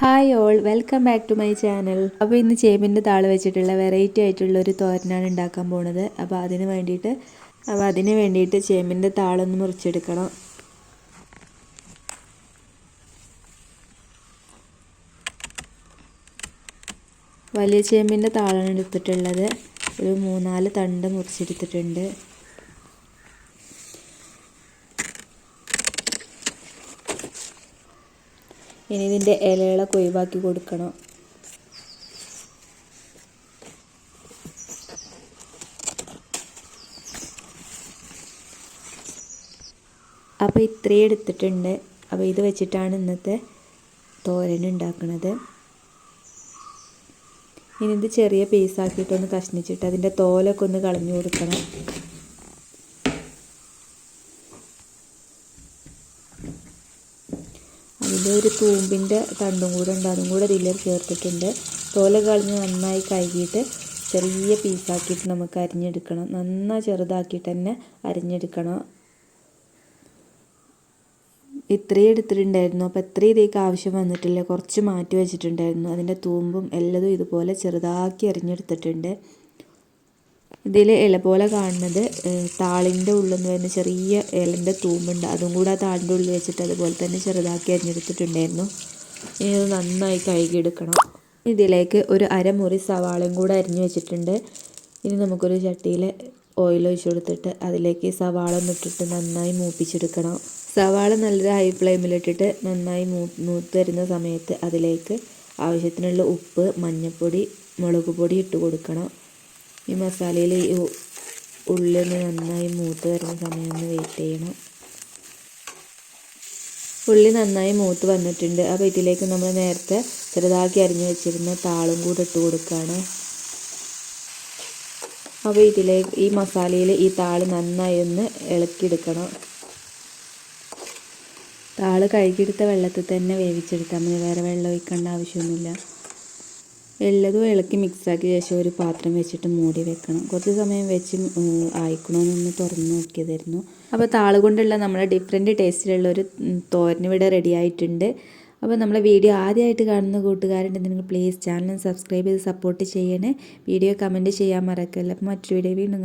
Hi all welcome back to my channel അപ്പോൾ ഇന്ന് ചേമ്പിന്റെ താൾ വെച്ചിട്ടുള്ള വെറൈറ്റി ആയിട്ടുള്ള ഒരു തോരനാണ് ഉണ്ടാക്കാൻ പോണത്. അപ്പോൾ അതിന് വേണ്ടിയിട്ട് അപ്പോൾ അതിന് വേണ്ടിയിട്ട് ചേമ്പിന്റെ താളൊന്ന് മുറിച്ചെടുക്കണം. വലിയ ചേമ്പിന്റെ താളാണ് എടുത്തിട്ടുള്ളത്. ഒരു മൂന്നാൽ തണ്ട് മുറിച്ചെടുത്തിട്ടുണ്ട്. ഇനി ഇതിന്റെ ഇലകളൊക്കെ ഒഴിവാക്കി കൊടുക്കണം. അപ്പോൾ ഇത്രയും എടുത്തിട്ടുണ്ട്. അപ്പോൾ ഇത് വെച്ചിട്ടാണ് ഇന്നത്തെ തോരൻ ഉണ്ടാക്കുന്നത് ഇനി ഇത് ചെറിയ പീസാക്കിയിട്ടൊന്ന് കഷ്ണിച്ചിട്ട് അതിന്റെ തോലൊക്കെ ഒന്ന് കളഞ്ഞു കൊടുക്കണം. അതിന്റെ ഒരു തൂമ്പിന്റെ തണ്ടും കൂടെ ഉണ്ട്. അതും കൂടെ ഇതിൽ ചേർത്തിട്ടുണ്ട്. തോല കളഞ്ഞ് നന്നായി കഴുകിയിട്ട് ചെറിയ പീസാക്കിയിട്ട് നമുക്ക് അരിഞ്ഞെടുക്കണം. നന്നായി ചെറുതാക്കിയിട്ട് തന്നെ അരിഞ്ഞെടുക്കണം. ഇത്രയും എടുത്തിട്ടുണ്ടായിരുന്നു. അപ്പോൾ ഇത്രയും ഇതേക്ക് ആവശ്യം വന്നിട്ടില്ല. കുറച്ച് മാറ്റി വെച്ചിട്ടുണ്ടായിരുന്നു. അതിന്റെ തൂമ്പും എല്ലതും ഇതുപോലെ ചെറുതാക്കി അരിഞ്ഞെടുത്തിട്ടുണ്ട്. ഇതിൽ ഇല പോലെ കാണുന്നത് താളിന്റെ ഉള്ളിൽ നിന്ന് വരുന്ന ചെറിയ ഇലന്റെ തൂമ്പുണ്ട്. അതും കൂടെ ആ താളിന്റെ ഉള്ളിൽ വെച്ചിട്ട് അതുപോലെ തന്നെ ചെറുതാക്കി അരിഞ്ഞെടുത്തിട്ടുണ്ടായിരുന്നു. ഇനി അത് നന്നായി കഴുകിയെടുക്കണം. ഇതിലേക്ക് ഒരു അരമുറി സവാളയും കൂടെ അരിഞ്ഞു വെച്ചിട്ടുണ്ട്. ഇനി നമുക്കൊരു ചട്ടിയിൽ ഓയിൽ ഒഴിച്ചു കൊടുത്തിട്ട് അതിലേക്ക് സവാള ഒന്നിട്ടിട്ട് നന്നായി മൂപ്പിച്ചെടുക്കണം. സവാള നല്ലൊരു ഹൈ ഫ്ലെയിമിലിട്ടിട്ട് നന്നായി മൂ മൂത്ത് വരുന്ന സമയത്ത് അതിലേക്ക് ആവശ്യത്തിനുള്ള ഉപ്പ് മഞ്ഞൾപ്പൊടി മുളക് പൊടി ഇട്ട് കൊടുക്കണം. ഈ മസാലയിൽ ഈ ഉള്ളി നന്നായി മൂത്ത് വരുന്ന സമയം ഒന്ന് വെയിറ്റ് ചെയ്യണം. ഉള്ളി നന്നായി മൂത്ത് വന്നിട്ടുണ്ട്. അപ്പോൾ ഇതിലേക്ക് നമ്മൾ നേരത്തെ ചെറുതാക്കി അരിഞ്ഞു വെച്ചിരുന്ന താളും കൂടെ ഇട്ട് കൊടുക്കുകയാണ് അപ്പോൾ ഇതിലേക്ക് ഈ മസാലയിൽ ഈ താൾ നന്നായി ഒന്ന് ഇളക്കിയെടുക്കണം. താൾ കഴുകിയെടുത്ത വെള്ളത്തിൽ തന്നെ വേവിച്ചെടുത്താൽ മതി. വേറെ വെള്ളം ഒഴിക്കേണ്ട ആവശ്യമൊന്നുമില്ല. എല്ലതും ഇളക്കി മിക്സാക്കിയ ശേഷം ഒരു പാത്രം വെച്ചിട്ട് മൂടി വെക്കണം. കുറച്ച് സമയം വെച്ച് ആയിക്കണമെന്നൊന്ന് തുറന്ന് നോക്കിയതായിരുന്നു. അപ്പോൾ താൾ കൊണ്ടുള്ള നമ്മുടെ ഡിഫറെന്റ് ടേസ്റ്റിലുള്ള ഒരു തോരൻ ഇവിടെ റെഡി ആയിട്ടുണ്ട്. അപ്പോൾ നമ്മളെ വീഡിയോ ആദ്യമായിട്ട് കാണുന്ന കൂട്ടുകാരുണ്ട് നിങ്ങൾ പ്ലീസ് ചാനൽ സബ്സ്ക്രൈബ് ചെയ്ത് സപ്പോർട്ട് ചെയ്യണേ. വീഡിയോ കമന്റ് ചെയ്യാൻ മറക്കല്ല. അപ്പോൾ മറ്റൊരു വീഡിയോ വീണ്ടും